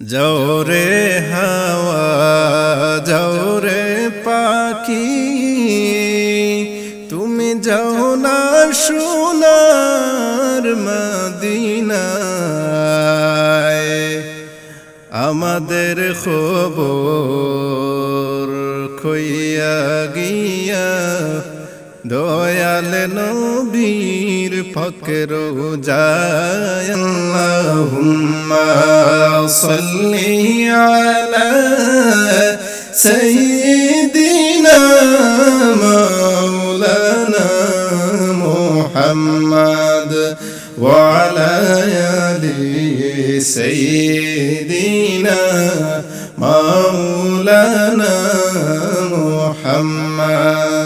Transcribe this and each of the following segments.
জৌরে হাওয়া জৌরে পাখি তুমি যাও না সোনার মদিনায়। আমাদের খবর খইয়া গিয়া দয়াল নবীর ফকর জায়াল্লাহুম্মা সাল্লি আলা সাইয়্যিদিনা মাওলানা মুহাম্মদ ওয়া আলা আলি সাইয়্যিদিনা মাওলানা মুহাম্মদ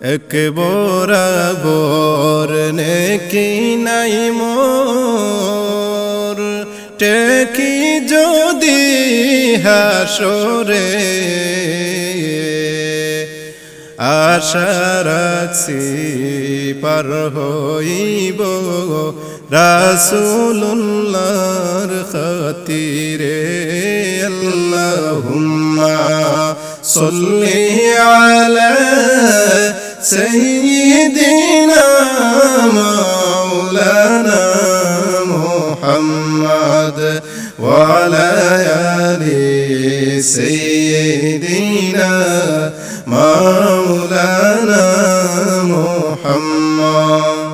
এক বরাবর নেকি নাই মোর। টেকি যদি হাসরে, আশা রাখছি পার হইব। রাসুল্লাহর আল্লাহ আল্লাহুম্মা সাল্লি আলা سيدنا مولانا محمد وعلى آل سيدنا مولانا محمد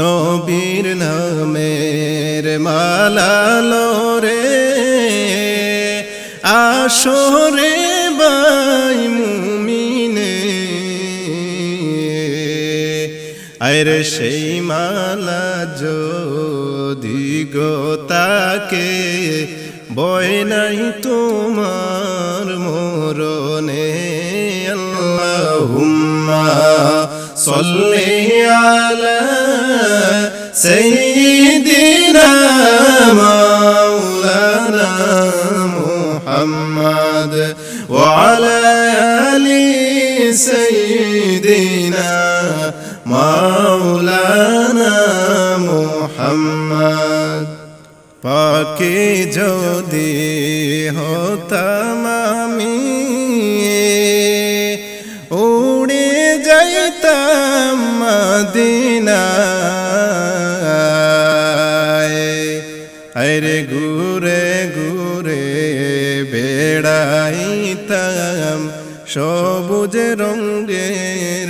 নবীর নামের মালা লোরে আসরে বাই মায়ের সেই মালা যদি গো বয় নাই তোমার মরণে, আল্লাহুম্মা সল্লি আলা সাইয়্যিদিনা মাওলানা মুহাম্মদ ওয়া আলা আলি সাইয়্যিদিনা মোহাম্মদ। পাকে যদি হতামি উড়ে যাইতাম মদিনায় আরে ঘুরে ঘুরে বেড়াইতাম সবুজ রঙের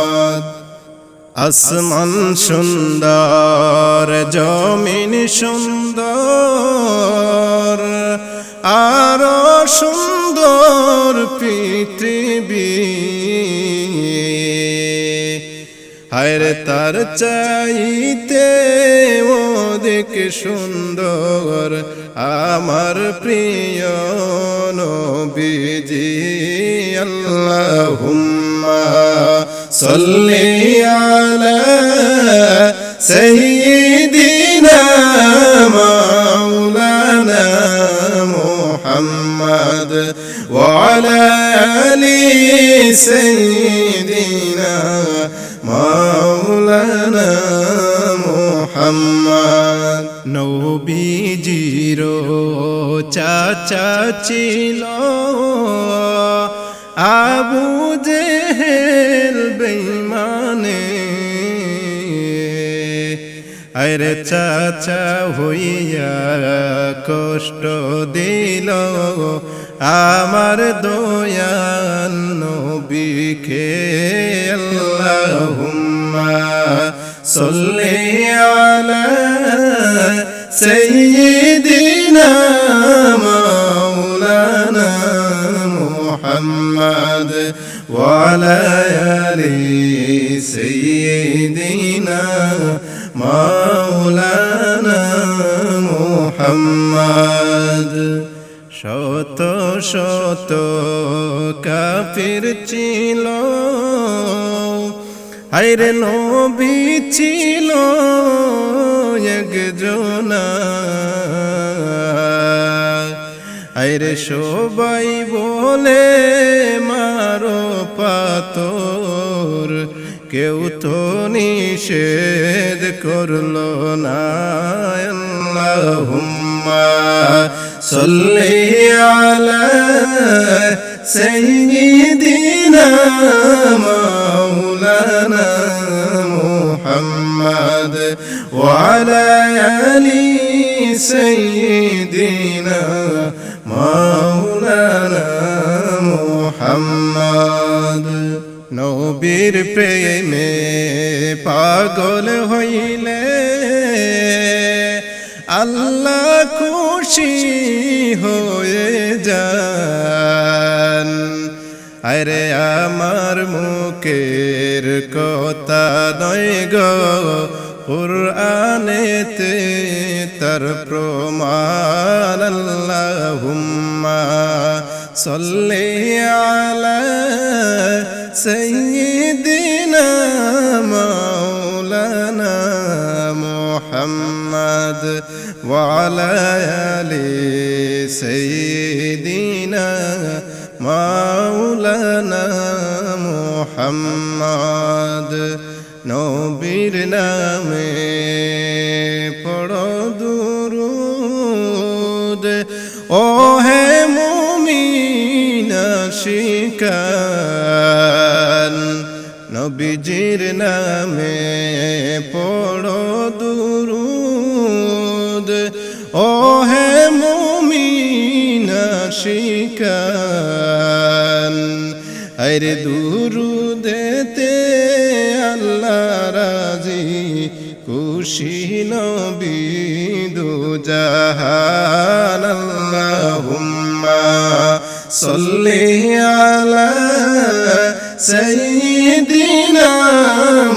আসমান সুন্দর, জমিন সুন্দর, আরও সুন্দর পৃথিবী। হায়রে তার চাইতে অধিক সুন্দর আমার প্রিয় নবীজি, আল্লাহুম্মা। صلي على سيدنا مولانا محمد وعلى آل سيدنا مولانا محمد নবীজির চাচা ছিল আবু জেহেল বেইমানে আরে চাচা হইয়া কষ্ট দিল আমার দয়াল নবীকে আল্লাহুম্মা সল্লি আলা সাইয়্যিদিনা মাওলানা। محمد وعلى آل سيدنا مولانا محمد শত শত কাফির ছিল হাইরে নবী ছিল একজনা আইরে সবাই বলে মারো পাতর কেউ তো নিষেধ করলো না আল্লাহুম্মা সাল্লি আলা সাইয়্যিদিনা মাওলানা মুহাম্মদ وعلى آل سيدنا মোহাম্মদ। নবীর প্রেমে পাগল হইলে আল্লাহ খুশি হয়ে যান। আরে আমার মুখের কথা নয় গো পুরানেতে তার প্রমাণ আল্লাহুম্মা সাল্লি আলা সাইয়্যিদিনা মাওলানা মুহাম্মদ ওয়া আলা আলি সাইয়্যিদিনা মাওলানা মুহাম্মদ নবীর নামে শিকান নবীজির নামে পড়ো দুরুদ। ও হে মুমিনা শিকান আরে দুরুদেতে আল্লাহ রাজি, খুশি নবী দু জাহান আল্লাহুম্মা সাল্লি আলা সাইয়্যিদিনা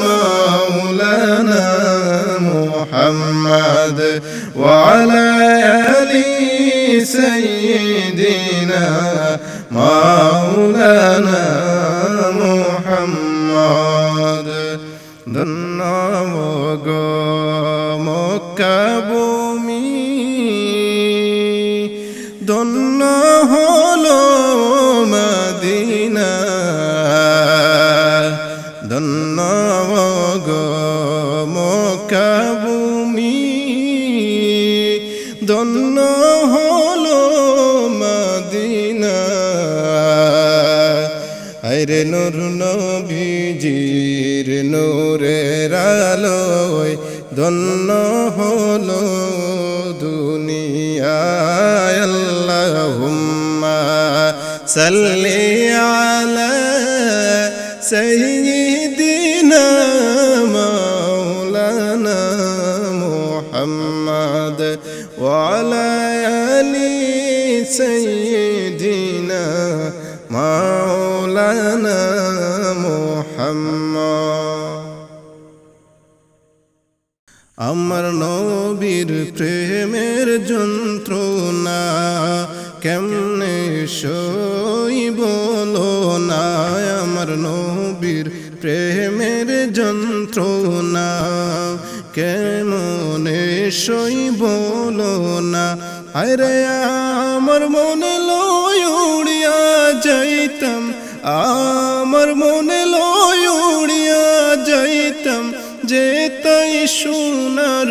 মাওলানা মুহাম্মদ وعلى آل سيدنا مولانا محمد ধন্যবাদ মক্কাবুমি ধন্য হলো ধন্য হল দুনিয়ায় আল্লাহুম্মা সাল্লি আলা সাইয়্যিদিনা মাওলানা মুহাম্মদ ওয়া আলা আলি সাইয়্যিদিনা নবীর প্রেমের যন্ত্রণা কেমনে সই বলো না? আমার নবীর প্রেমের যন্ত্রণা কেমনে সই বলো না? আরে আমার মনে লয় উড়িয়া যাইতাম। আমার মনে লয় উড়িয়া যাইতাম। যে তাই সোনার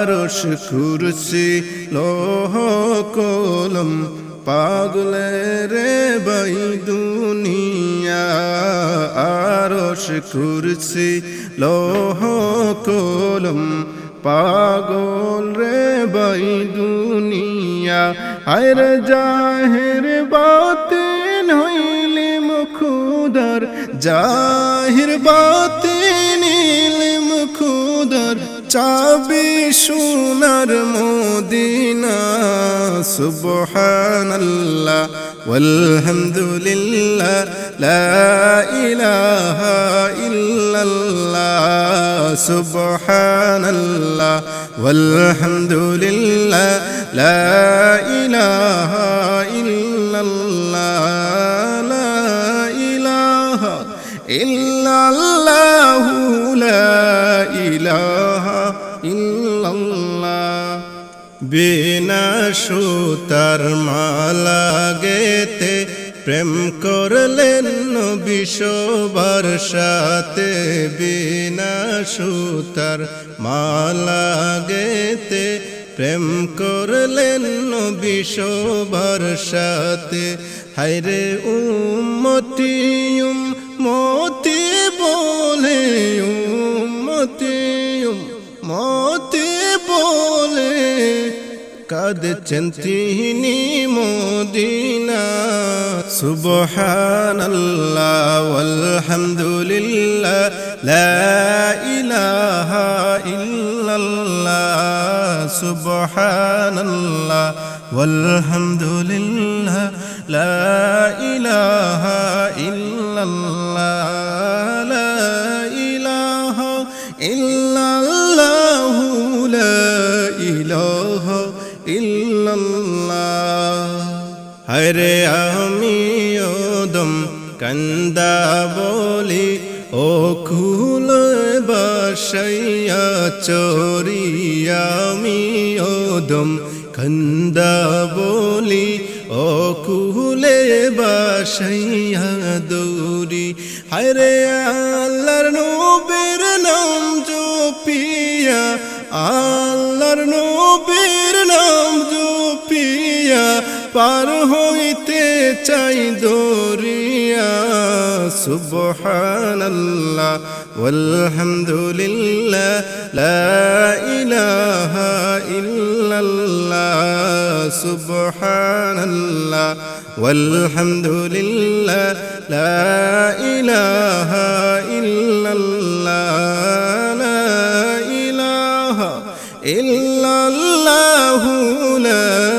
আরশ কুরসি লোহ কলম পাগলে রে বাই দুনিয়া আরশ কুরসি লোহ কলম পাগল রে বাই দুনিয়া হায়র জাহের বাতিন হইলে মুখুদার, জাহির বাতিন চাবি সোনার মদিনা সুবহানাল্লাহ আলহামদুলিল্লাহ লা ইলাহা ইল্লাল্লাহ সুবহানাল্লাহ আলহামদুলিল্লাহ লা ইলাহা ইল্লাল্লাহ লা ইলাহা ইল্লাল্লাহু লা বিনা সুতার মালা গেতে প্রেম করলেন বিশ্ববার সাথে বিনা সুতার মালা গেতে প্রেম করলেন বিশ্ববার সাথে। হাইরে উম্মতি মতি বলে কাঁদছেন তিনি মদিনা সুবহানাল্লাহ আলহামদুলিল্লাহ লা ইলাহা ইল্লাল্লাহ সুবহানাল্লাহ আলহামদুলিল্লাহ লা ইলাহা ইল্লাল্লাহ হরে আমি ওদম কন্দা বলি, ও খুল বাসাইয়া চোরি, আমি ওদম কন্দা বলি, ও কুলে বাসাইয়া দৌরি হরে আল্লাহর নবীর নাম জপিয়া, আল্লাহর নবীর পার হইতে চাই দরিয়া সুবহানাল্লাহ walhamdulillah la ilaha illallah subhanallah walhamdulillah la ilaha illallah la ilaha illallah la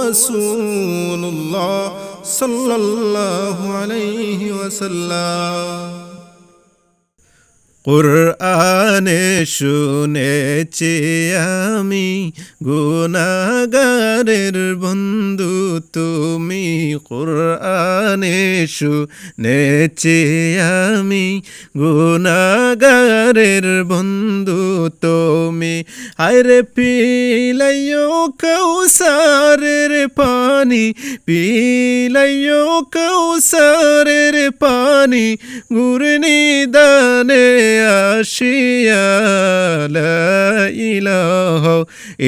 rasulullah sallallahu alayhi wa sallam কোরআনে শুনেছি আমি গুনাগারের বন্ধু তুমি কোরআনে শুনেছি আমি গুনাগারের বন্ধু তুমি। আরে পিলাইও কৌসারের পানি পিলাইও কৌসারের পানি গুরনি দানে আসিয়া ইলাহা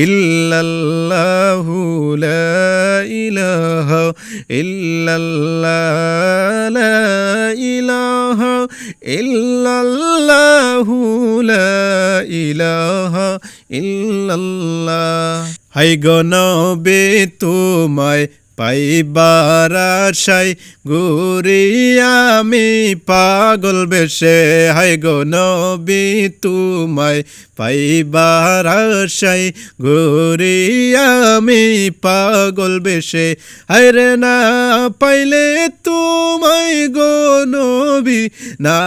ইল্লাল্লাহু, লা ইলাহা ইল্লাল্লাহ, লা ইলাহা ইল্লাল্লাহু লা ইলাহা ইল্লাল্লাহ। হাই গনবে তোমায় পাইবার আশাই গুরি আমি পাগল বেশে। হাই গো নবী, তোমায় পাইবার আশাই গুরি আমি পাগল বেশে। হায়রে না পাইলে তোমায় গো নবী, না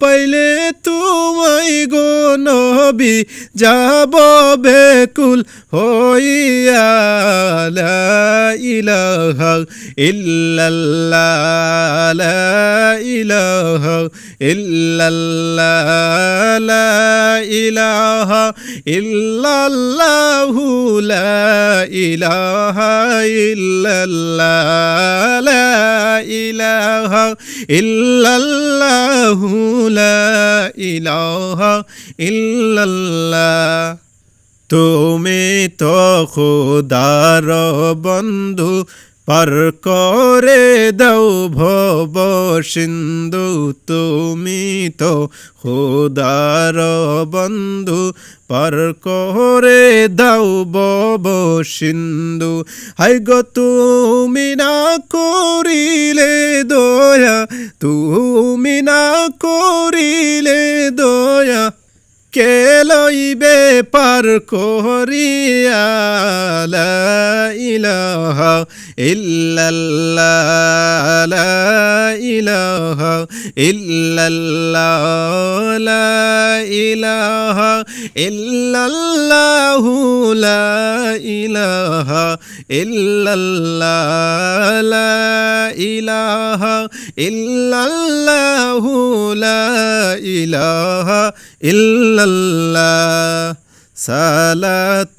পাইলে তোমায় গো নবী, যাব বেকুল হইয়া ইলাহা ইল্লাল্লাহ ইলাহা ইলাহা ইল্লাল্লাহু লা ইলাহা ইল্লাল্লাহ লা ইলাহা ইল্লাল্লাহু লা ইলাহা ইল্লাল্লাহ। তুমি তো খুদার বন্ধু পার করে দাও ভব সিন্ধু, তুমি তো খুদার বন্ধু। পার করে দাও বব সিন্ধু হাই গো তুমি না করিলে দয়া, তুমি না করিলে দয়া। কে লইবে পার করিয়া, লা ইলাহা ইল্লাল্লাহ, লা ইলাহা ইল্লাল্লাহ, লা ইলাহা ইল্লাল্লাহু, লা ইলাহা ইল্লাল্লাহ, লা ইলাহা ইল্লাল্লাহু, লা ইলাহা ইল্লাল্লাহ সালাতু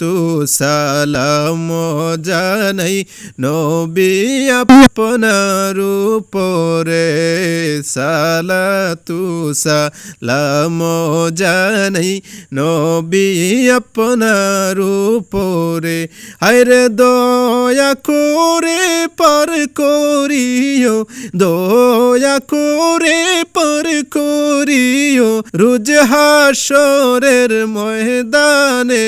সালাম জানাই। নবী আপনার উপরে সালাতু সালাম জানাই। নবী আপনার উপরে হায়রে দয়া করে পার করিও, দয়া করে পার করিও, রুজ হাসরের ময়দানে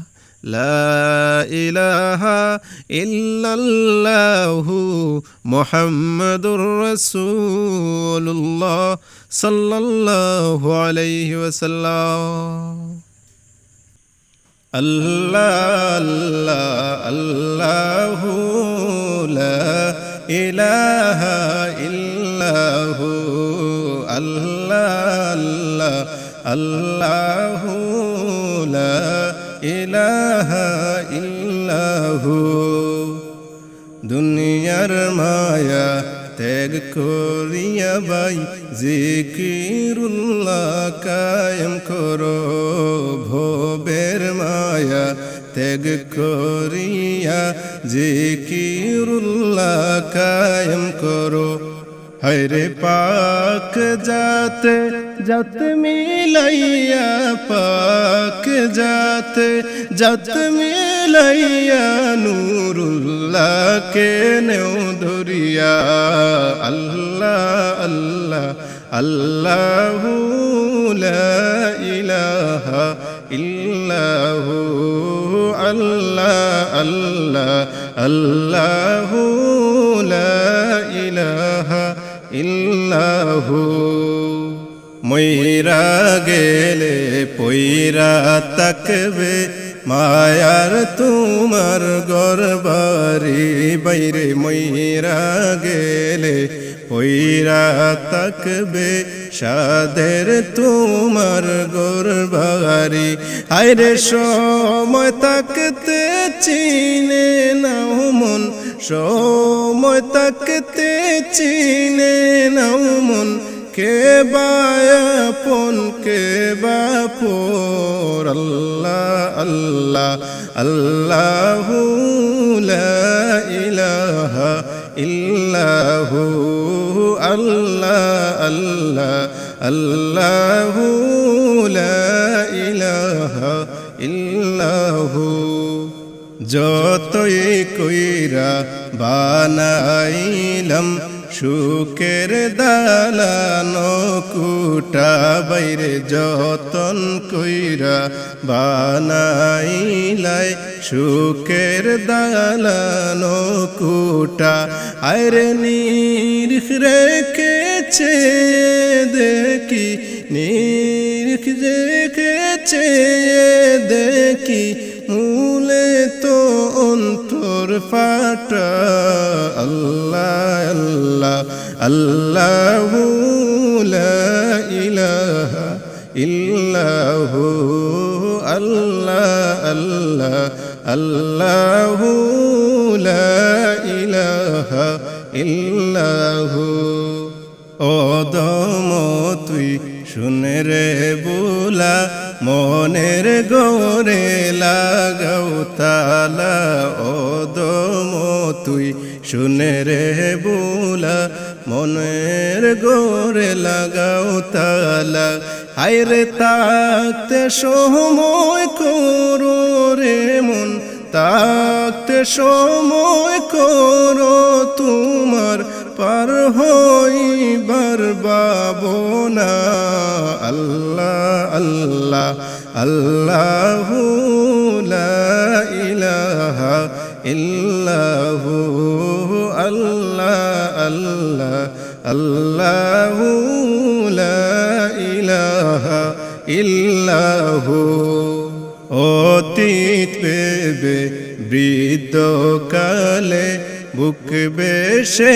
লা ইলাহা ইল্লাল্লাহ লা ইলাহা ইল্লাল্লাহু মুহাম্মাদুর রাসূলুল্লাহ সাল্লাল্লাহু আলাইহি ওয়াসাল্লাম আল্লাহ আল্লাহ আল্লাহু লা ইলাহা ইল্লাহু আল্লাহ আল্লাহ আল্লাহু লা ইল্লাহু, দুনিয়ার মায়া ত্যাগ করিয়া বাই জিকিরুল্লাহ কায়েম করো, ভোবের মায়া ত্যাগ করিয়া জিকিরুল্লাহ কায়েম করো। হরে পাক যাতে যত মিলাইয়া পাক যাতে যত মিলাইয়া নুরুল্লাহ কে নেও ধরিয়া আল্লাহ আল্লাহ আল্লাহ লা ইলাহা ইল্লাহু আল্লাহ আল্লাহ আল্লাহু লা ময়রা গেলে পয়রা তাকবে, মায়ার তোমার গরবারি বাইরে ময়রা গেলে পয়রা তাকবে, সাদের তোমার গরবারি। আইরে সময় তাকতে চিনে নাও মন, সময় তাকতে চিনে নাও মন কে বায়াপন কে বাপর আল্লাহ আল্লাহ, আল্লাহু ইলাহা ইল্লাহু, আল্লাহ আল্লাহ, আল্লাহু ইলাহা যতই কইরা বানাইলাম সুখের দালানো কুটা বাইরে যতন কইরা বানাইলাই। সুখের দালানো কুটা আরে নিরিখ রেখেছে দেখি, নিরিখ রেখেছে দেখি, মূলে তো অন্তর ফাটা, আল্লাহ আল্লাহ আল্লাহ ইলাহা ইল্লাহু, আল্লাহ আল্লাহ আল্লাহ ইলাহা ইল্লাহু। অদম, তুই শুনে রে বুলা, মনের গোরে লাগাও তালা অদম তুই শুনে রে বুলা, মনের গোরে লাগাও তালা। হায়রে তাকতে সময় করো রে মন, তাকতে সময় করো তোমার পার হইবার বাবনা আল্লাহ আল্লাহ আল্লাহ ইলাহা ইল্লাহু আল্লাহ লা ইলাহা ইল্লাহু। অতীত পেবে বৃদ্ধ কালে বুক বেশে